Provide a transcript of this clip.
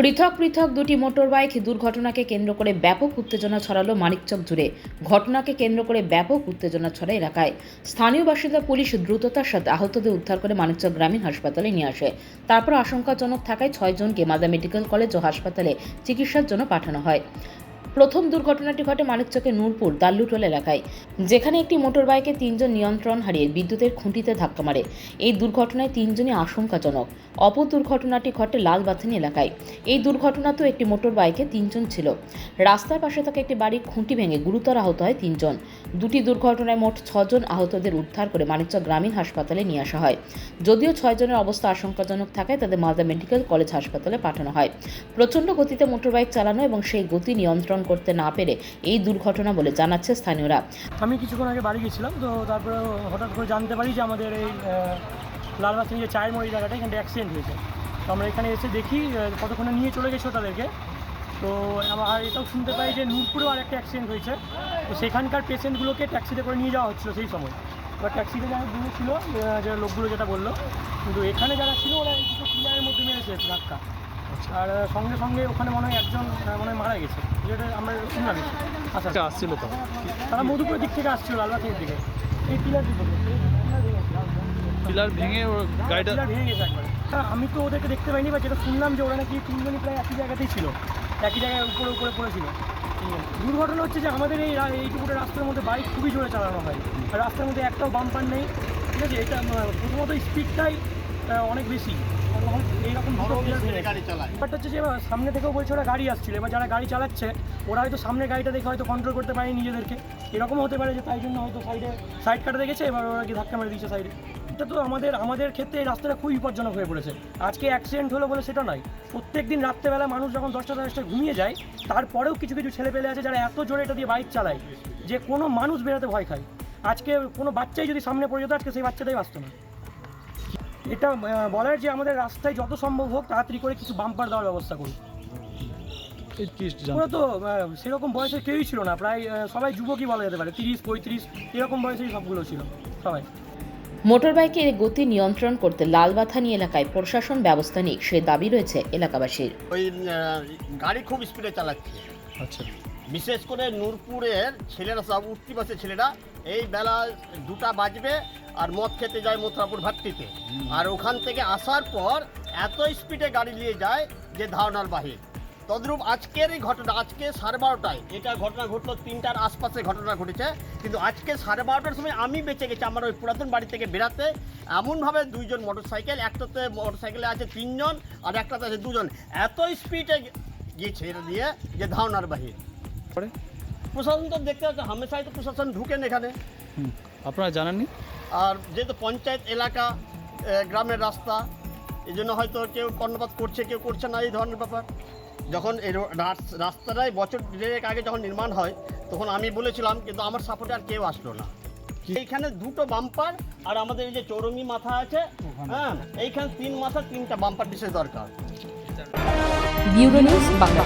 পৃথক পৃথক দুটি মোটরবাইক দুর্ঘটনাকে কেন্দ্র করে ব্যাপক উত্তেজনা ছড়ালো মানিকচক জুড়ে। ঘটনাকে কেন্দ্র করে ব্যাপক উত্তেজনা ছড়া এলাকায়। স্থানীয় বাসিন্দা পুলিশ দ্রুততার সাথে আহতদের উদ্ধার করে মানিকচক গ্রামীণ হাসপাতালে নিয়ে আসে। তারপর আশঙ্কাজনক থাকায় ছয়জনকে মালদা মেডিকেল কলেজ ও হাসপাতালে চিকিৎসার জন্য পাঠানো হয়। প্রথম দুর্ঘটনাটি ঘটে মানিকচকের নূরপুর, দাল্লুটোল এলাকায়, যেখানে একটি মোটরবাইকে তিনজন নিয়ন্ত্রণ হারিয়ে বিদ্যুতের খুঁটিতে ধাক্কা মারে। এই দুর্ঘটনায় তিনজনই আশঙ্কাজনক। অপর দুর্ঘটনাটি ঘটে লালবাথানি এলাকায়। এই দুর্ঘটনাতেও একটি মোটরবাইকে তিনজন ছিল। রাস্তার পাশে থাকা একটি বাড়ির খুঁটি ভেঙে গুরুতর আহত হয় তিনজন। দুটি দুর্ঘটনায় মোট ছজন আহতদের উদ্ধার করে মানিকচক গ্রামীণ হাসপাতালে নিয়ে আসা হয়। যদিও ছয়জনের অবস্থা আশঙ্কাজনক থাকায় তাদের মালদা মেডিকেল কলেজ হাসপাতালে পাঠানো হয়। প্রচণ্ড গতিতে মোটরবাইক চালানো এবং সেই গতি নিয়ন্ত্রণ করতে না পেরে এই দুর্ঘটনা বলে জানাচ্ছে স্থানীয়রা। আমি কিছুক্ষণ আগে বাড়ি গেছিলাম, তো তারপরে হঠাৎ করে জানতে পারি যে আমাদের এই লালবাসিং যে চায়ের মোড় জায়গাটা এখানে অ্যাক্সিডেন্ট হয়েছে। তো আমরা এখানে এসে দেখি কতক্ষণে নিয়ে চলে গেছিল তাদেরকে। তো আমার আর এটাও শুনতে পাই যে নূরপুরেও আর একটা অ্যাক্সিডেন্ট হয়েছে। তো সেখানকার পেশেন্টগুলোকে ট্যাক্সিতে করে নিয়ে যাওয়া হচ্ছিল সেই সময়। এবার ট্যাক্সিতে যারা দূরে ছিল যে লোকগুলো যেটা বলল কিন্তু এখানে যারা ছিল ওরা পিলারের মধ্যে মেরেছে ধাক্কা। আর সঙ্গে সঙ্গে ওখানে মনে হয় একজন মনে হয় মারা গেছে। যেটা আমরা শুনলাম। আচ্ছা। আচ্ছা আসছিল তো। তারা মধুপুরের দিক থেকে আসছিল লালবাতির দিকে। এই পিলার দিকে পিলার ভেঙে গাড়িটা ভেঙে গেছে একবারে। হ্যাঁ, আমি তো ওদেরকে দেখতে পাইনি বা যেটা শুনলাম যে ওরা নাকি তিনজনই প্রায় একই জায়গাতেই ছিল। একই জায়গায় উপরে উপরে পড়েছিল। দুর্ঘটনা হচ্ছে যে আমাদের এই এইটুকুটা রাস্তার মধ্যে বাইক খুবই জোরে চালানো হয়। আর রাস্তার মধ্যে একটাও বাম্পার নেই। ঠিক আছে? এটা প্রথমত স্পিডটাই অনেক বেশি। এইরকম। ব্যাপারটা হচ্ছে যে সামনে থেকেও বলছে ওরা গাড়ি আসছিল। এবার যারা গাড়ি চালাচ্ছে ওরা হয়তো সামনে গাড়িটা দেখে হয়তো কন্ট্রোল করতে পারেনি নিজেদেরকে। এরকম হতে পারে যে তাই জন্য হয়তো সাইডে সাইড কাটা দেখেছে। এবার ওরা কি ধাক্কা মেরে দিয়েছে সাইডে এটা তো আমাদের আমাদের ক্ষেত্রে এই রাস্তাটা খুবই বিপজ্জনক হয়ে পড়েছে। আজকে অ্যাক্সিডেন্ট হলো বলে সেটা নয়। প্রত্যেক দিন রাত্রেবেলা মানুষ যখন দশটা দশটা ঘুমিয়ে যায় তারপরেও কিছু কিছু ছেলে পেলে আছে যারা এত জোরে এটা দিয়ে বাইক চালায় যে কোনো মানুষ বেরোতে ভয় খায়। আজকে কোনো বাচ্চাই যদি সামনে পড়ে যেত আজকে সেই বাচ্চাটাই বাঁচত না। এটা বলার যে আমাদের রাস্তায় যত সম্ভব হোক তাড়াতাড়ি করে কিছু বাম্পার দেওয়ার ব্যবস্থা করুন। ওরা তো সেরকম বয়সে কেউই ছিল না। প্রায় সবাই যুবকই বলা যেতে পারে তিরিশ পঁয়ত্রিশ এরকম বয়সেই সবগুলো ছিল সবাই। মোটরবাইকের গতি নিয়ন্ত্রণ করতে লালবাথানি এলাকায় প্রশাসন ব্যবস্থা নিক সে দাবি রয়েছে এলাকাবাসীর। ওই গাড়ি খুব স্পিডে চালাচ্ছে। আচ্ছা। বিশেষ করে নূরপুরের ছেলেরা সব উঠতি বাসে ছেলেরা এই বেলা দুটা বাজবে আর মদ খেতে যায় মথুরাপুর ভাট্টিতে। আর ওখান থেকে আসার পর এত স্পিডে গাড়ি নিয়ে যায় যে ধারণার বাহির। তদ্রূপ আজকের এই ঘটনা আজকে সাড়ে বারোটায়। এটা ঘটনা ঘটলো তিনটার আশপাশে ঘটনা ঘটেছে। কিন্তু আজকে সাড়ে বারোটার সময় আমি বেঁচে গেছি আমার ওই পুরাতন বাড়ি থেকে বেরাতে এমনভাবে দুইজন মোটরসাইকেল একটাতে মোটরসাইকেলে আছে তিনজন আর একটাতে আছে দুজন। এত স্পিডে গিয়েছে এটা দিয়ে যে ধারণার বাহির। প্রশাসন তো দেখতে পাচ্ছে হামেশাই তো প্রশাসন ঢুকেন এখানে। আপনারা জানেননি? আর যেহেতু পঞ্চায়েত এলাকা গ্রামের রাস্তা এই জন্য হয়তো কেউ কর্ণপাত করছে কেউ করছে না এই ধরনের ব্যাপার। যখন এই রাস্তাটায় রাস্তাটাই বছর দেড়েক আগে যখন নির্মাণ হয় তখন আমি বলেছিলাম কিন্তু আমার সাপোর্টে আর কেউ আসলো না। এইখানে দুটো বাম্পার আর আমাদের এই যে চৌরঙ্গি মাথা আছে হ্যাঁ এইখানে তিন মাথা তিনটা বাম্পার বিশেষ দরকার। Bureau news Bangla